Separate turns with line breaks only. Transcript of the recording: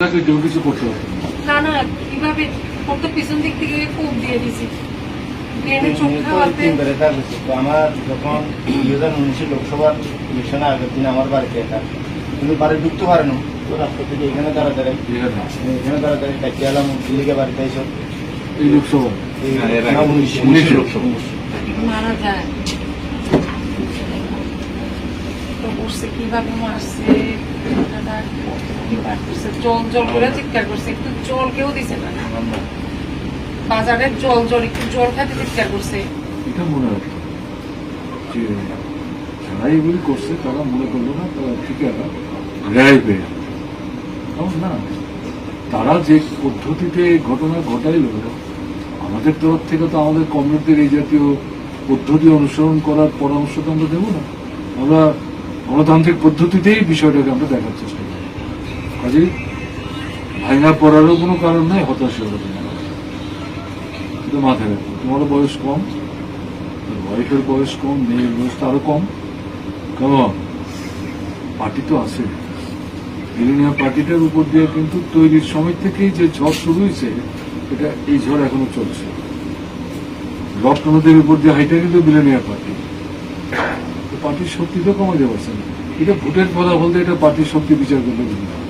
তাকে কেউ কিছু করতে না।
না না কীভাবে ওর তো পিছন দিক থেকে কোপ দিয়ে দিছি ট্রেনে চোখ খাওয়াতে
তো আমার যখন দুই হাজার উনিশে লোকসভার ইলেকশনের আগের দিন আমার বাড়িতে এটা কিন্তু বাড়ি ঢুকতে পারে না। তো রাস্তা থেকে এখানে দাঁড়া দাঁড়ায় এখানে দাঁড়া দাঁড়ায় ডাকিয়ে এলাম দিল্লিকে বাড়িতে এসব
এই লোকসভা?
উনিশ।
মারা যায়। তো কীভাবে মারছে? জল কেউ না। জল জল, একটু জল
এটা মনে যারা করছে, তারা মনে করল না, তারা ঠিক আছে না, তারা যে পদ্ধতিতে ঘটনা ঘটাইল, আমাদের তরফ থেকে তো আমাদের কমরেডদের এই জাতীয় পদ্ধতি অনুসরণ করার পরামর্শ তো আমরা দেবো না। আমরা গণতান্ত্রিক পদ্ধতিতেই বিষয়টাকে আমরা দেখার চেষ্টা করি। কাজেই ভাইনা পড়ারও কোনো কারণ নাই হতাশা না কিন্তু মাথায় রাখো। তোমারও বয়স কম ওয়াইফের বয়স কম, মেয়ের বয়স তো আরও কম। কেমন পার্টি তো আছে। মিলিনিয়া পার্টিটার উপর দিয়ে কিন্তু তৈরির সময় থেকেই যে ঝড় শুরু হয়েছে, এটা এই ঝড় এখনও চলছে। রক্ত নদীর উপর দিয়ে হাইটা কিন্তু মিলেনিয়া পার্টি পার্টির শক্তি তো পারছে না এটা ভোটের ফলাফল বলতে এটা পার্টির শক্তি বিচার করলে বুঝতে।